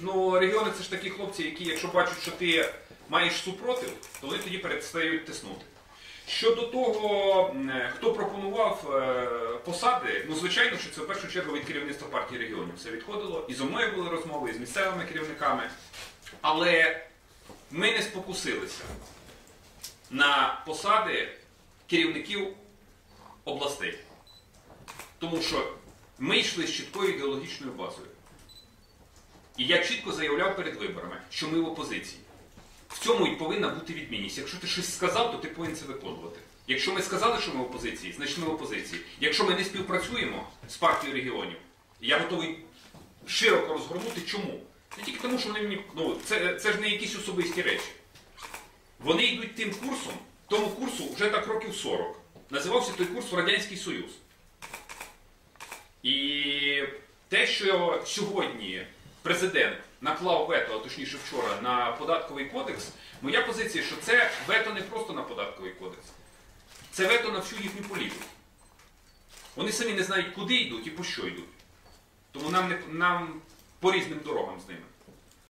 Ну, регіони це ж такі хлопці, які, якщо бачать, що ти маєш супротив, то вони тоді перестають тиснути. Щодо того, е, хто пропонував е, посади, ну звичайно, що це в першу чергу від керівництва партії регіонів все відходило. І зо мною були розмови, і з місцевими керівниками. Але ми не спокусилися на посади керівників областей. Тому що ми йшли з чіткою ідеологічною базою. І я чітко заявляв перед виборами, що ми в опозиції. В цьому і повинна бути відмінність. Якщо ти щось сказав, то ти повинен це виконувати. Якщо ми сказали, що ми в опозиції, значить ми в опозиції. Якщо ми не співпрацюємо з партією регіонів, я готовий широко розгорнути чому. Не тільки тому, що вони мені. Ну, це, це ж не якісь особисті речі. Вони йдуть тим курсом, тому курсу вже так років 40. Називався той курс Радянський Союз. І те, що сьогодні президент наклав вето, а точніше вчора, на податковий кодекс, моя позиція, що це вето не просто на податковий кодекс, це вето на всю їхню політику. Вони самі не знають, куди йдуть і по що йдуть. Тому нам, не, нам по різним дорогам з ними.